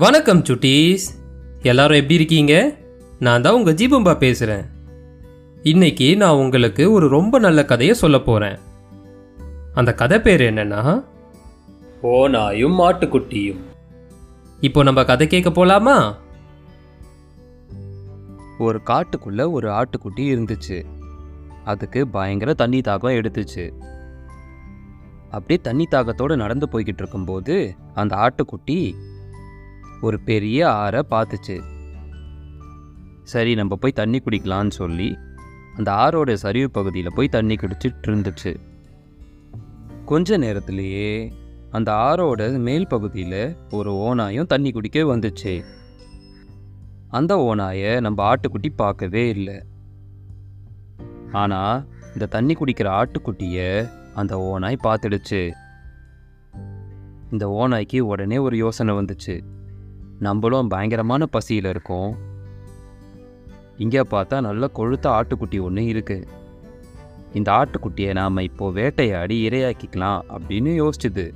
வணக்கம் சுட்டீஸ். எல்லாரும் எப்படி இருக்கீங்க? நான் தான் உங்கள் ஜீபம்பா பேசுகிறேன் இன்னைக்கு நான் உங்களுக்கு ஒரு ரொம்ப நல்ல கதையை சொல்ல போகிறேன் அந்த கதை பேர் என்னன்னா ஓனாயும் மாட்டுக்குட்டியும். இப்போ நம்ம கதை கேட்க போலாமா? ஒரு காட்டுக்குள்ள ஒரு ஆட்டுக்குட்டி இருந்துச்சு. அதுக்கு பயங்கர தண்ணி தாகம் எடுத்துச்சு. அப்படியே தண்ணி தாகத்தோட நடந்து போய்கிட்டு இருக்கும்போது அந்த ஆட்டுக்குட்டி ஒரு பெரிய ஆறை பார்த்துச்சு. சரி நம்ம போய் தண்ணி குடிக்கலான்னு சொல்லி அந்த ஆறோட சரிவு பகுதியில் போய் தண்ணி குடிச்சிட்டு இருந்துச்சு. கொஞ்ச நேரத்திலேயே அந்த ஆறோட மேல் பகுதியில் ஒரு ஓனாயும் தண்ணி குடிக்க வந்துச்சு. அந்த ஓநாயை நம்ம ஆட்டுக்குட்டி பார்க்கவே இல்லை. ஆனால் இந்த தண்ணி குடிக்கிற ஆட்டுக்குட்டியை அந்த ஓனாய் பார்த்துடுச்சு. இந்த ஓனாய்க்கு உடனே ஒரு யோசனை வந்துச்சு. நம்மளும் பயங்கரமான பசியில் இருக்கோம். இங்கே பார்த்தா நல்ல கொழுத்த ஆட்டுக்குட்டி ஒன்று இருக்குது இந்த ஆட்டுக்குட்டியை நாம் இப்போ வேட்டையாடி இரையாக்கிக்கலாம் அப்படின்னு யோசிச்சுது.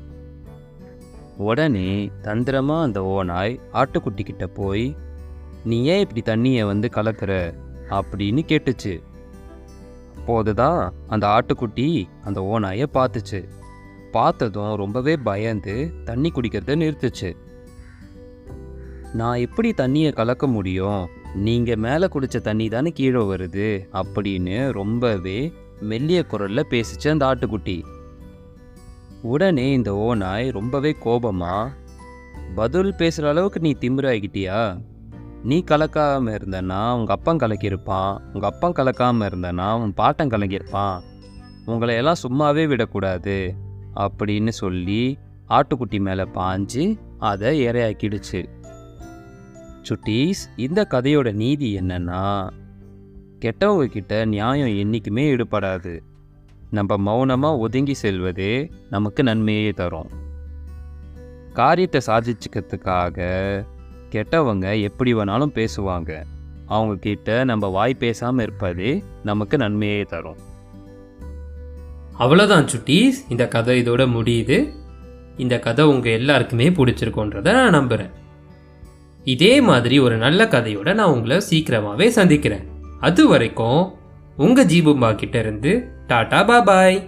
உடனே தந்திரமாக அந்த ஓனாய் ஆட்டுக்குட்டி கிட்ட போய் நீ ஏன் இப்படி தண்ணியை வந்து கலக்குற? அப்படின்னு கேட்டுச்சு. அப்போதுதான் அந்த ஆட்டுக்குட்டி அந்த ஓனாயை பார்த்துச்சு. பார்த்ததும் ரொம்பவே பயந்து தண்ணி குடிக்கிறத நிறுத்துச்சு. நான் எப்படி தண்ணியை கலக்க முடியும்? நீங்கள் மேலே குடித்த தண்ணி தானே கீழே வருது? அப்படின்னு ரொம்பவே மெல்லிய குரலில் பேசிச்சு அந்த ஆட்டுக்குட்டி. உடனே இந்த ஓநாய் ரொம்பவே கோபமா பதில் பேசுகிற அளவுக்கு நீ திமிராகிட்டியா நீ கலக்காம இருந்தனா உங்கள் அப்பன் கலக்கியிருப்பான். உங்கள் அப்பன் கலக்காமல் இருந்தனா உன் பாட்டன் கலக்கியிருப்பான். உங்களை எல்லாம் சும்மாவே விடக்கூடாது அப்படின்னு சொல்லி ஆட்டுக்குட்டி மேலே பாஞ்சு அதை இரையாக்கிடுச்சு. சுட்டீஸ் இந்த கதையோட நீதி என்னன்னா கெட்டவங்க கிட்ட நியாயம் என்றைக்குமே ஈடுபடாது. நம்ம மௌனமாக ஒதுங்கி செல்வதே நமக்கு நன்மையே தரும். காரியத்தை சாதிச்சுக்கிறதுக்காக கெட்டவங்க எப்படி வேணாலும் பேசுவாங்க. அவங்க கிட்ட நம்ம வாய் பேசாமல் இருப்பதே நமக்கு நன்மையே தரும். அவ்வளோதான் சுட்டீஸ். இந்த கதை இதோட முடியுது. இந்த கதை உங்கள் எல்லாருக்குமே பிடிச்சிருக்கோன்றத நான் நம்புகிறேன் இதே மாதிரி ஒரு நல்ல கதையோட நான் உங்களை சீக்கிரமாகவே சந்திக்கிறேன். அது வரைக்கும் உங்கள் ஜீபும்பா கிட்ட இருந்து டாடா பாபாய்.